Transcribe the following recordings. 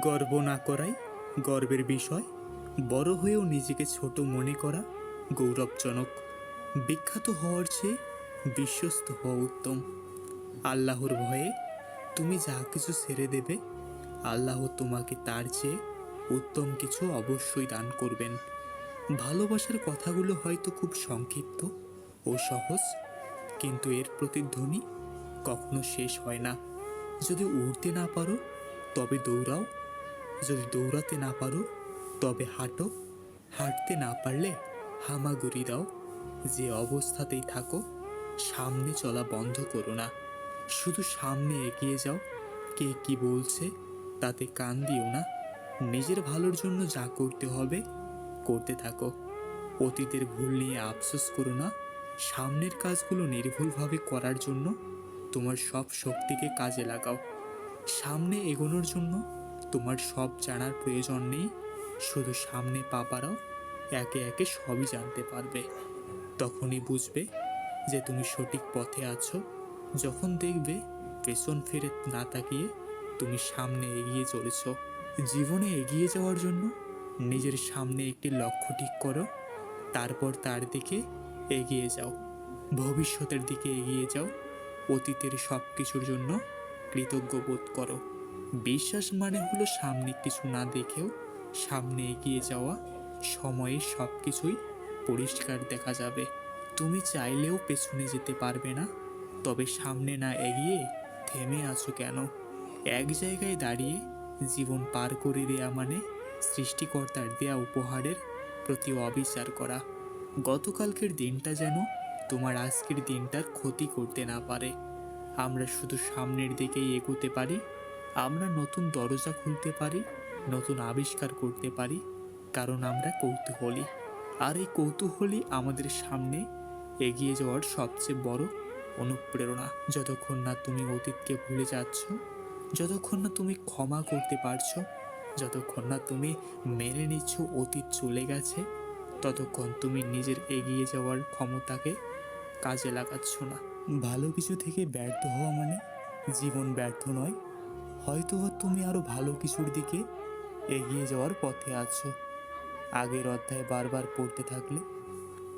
গর্ব না করাই গর্বের বিষয়, বড় হয়েও নিজেকে ছোট মনে করা গৌরবজনক। বিখ্যাত হওয়ার চেয়ে বিশ্বস্ত হওয়া উত্তম। আল্লাহর ভয়ে তুমি যা কিছু ছেড়ে দেবে, আল্লাহ তোমাকে তার চেয়ে উত্তম কিছু অবশ্যই দান করবেন। ভালোবাসার কথাগুলো হয়তো খুব সংক্ষিপ্ত ও সহজ, কিন্তু এর প্রতিধ্বনি কখনো শেষ হয় না। যদি উড়তে না পারো, তবে দৌড়াও। যদি দৌড়াতে না পারো, তবে হাঁটো। হাঁটতে না পারলে হামাগুড়ি দাও। যে অবস্থাতেই থাকো, সামনে চলা বন্ধ করো না। শুধু সামনে এগিয়ে যাও। কে কি বলছে তাতে কান দিও না। নিজের ভালোর জন্য যা করতে হবে, করতে থাকো। অতীতের ভুল নিয়ে আফসোস করো না। সামনের কাজগুলো নির্ভুলভাবে করার জন্য তোমার সব শক্তিকে কাজে লাগাও। সামনে এগোনোর জন্য তোমার সব জানার প্রয়োজন নেই। শুধু সামনে পা একে একে সবই জানতে পারবে। তখনই বুঝবে যে তুমি সঠিক পথে আছো। যখন দেখবে পেছন ফিরে না তাকিয়ে তুমি সামনে এগিয়ে চলেছ। জীবনে এগিয়ে যাওয়ার জন্য নিজের সামনে একটি লক্ষ্য ঠিক করো। তারপর তার দিকে এগিয়ে যাও। ভবিষ্যতের দিকে এগিয়ে যাও। অতীতের সব কিছুর জন্য কৃতজ্ঞ বোধ করো। বিশ্বাস মানে হলো সামনে কিছু না দেখেও সামনে এগিয়ে যাওয়া। সময়ে সব কিছুই পরিষ্কার দেখা যাবে। তুমি চাইলেও পেছনে যেতে পারবে না, তবে সামনে না এগিয়ে থেমে আছো কেন? এক জায়গায় দাঁড়িয়ে জীবন পার করে দেয়া মানে সৃষ্টিকর্তার দেয়া উপহারের প্রতি অবিচার করা। গতকালকের দিনটা যেন তোমার আজকের দিনটার ক্ষতি করতে না পারে। আমরা শুধু সামনের দিকেই এগোতে পারি আমরা নতুন দরজা খুলতে পারি, নতুন আবিষ্কার করতে পারি, কারণ আমরা কৌতূহলী। আর এই কৌতূহলই আমাদের সামনে এগিয়ে যাওয়ার সবচেয়ে বড় অনুপ্রেরণা। যতক্ষণ না তুমি অতীতকে ভুলে যাচ্ছ, যতক্ষণ না তুমি ক্ষমা করতে পারছ, যতক্ষণ না তুমি মেনে নিচ্ছ অতীত চলে গেছে, ততক্ষণ তুমি নিজের এগিয়ে যাওয়ার ক্ষমতাকে কাজে লাগাচ্ছ না। ভালো কিছু থেকে ব্যর্থ হওয়া মানে জীবন ব্যর্থ নয় হয়তো তুমি আরও ভালো কিছুর দিকে এগিয়ে যাওয়ার পথে আছো। আগের অধ্যায় বারবার পড়তে থাকলে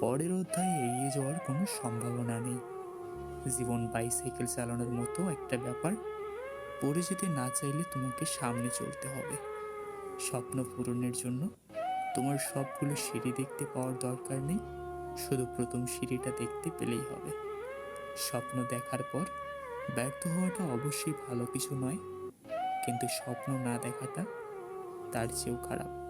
পরের অধ্যায়ে এগিয়ে যাওয়ার কোনো সম্ভাবনা নেই। জীবন বাইসাইকেল চালানোর মতো একটা ব্যাপার পড়ে যেতে না চাইলে তোমাকে সামনে চলতে হবে। স্বপ্ন পূরণের জন্য তোমার সবগুলো সিঁড়ি দেখতে পাওয়ার দরকার নেই, শুধু প্রথম সিঁড়িটা দেখতে পেলেই হবে। স্বপ্ন দেখার পর ব্যর্থ হওয়াটা অবশ্যই ভালো কিছু নয়। কিন্তু স্বপ্ন না দেখাটা তার চেয়েও খারাপ।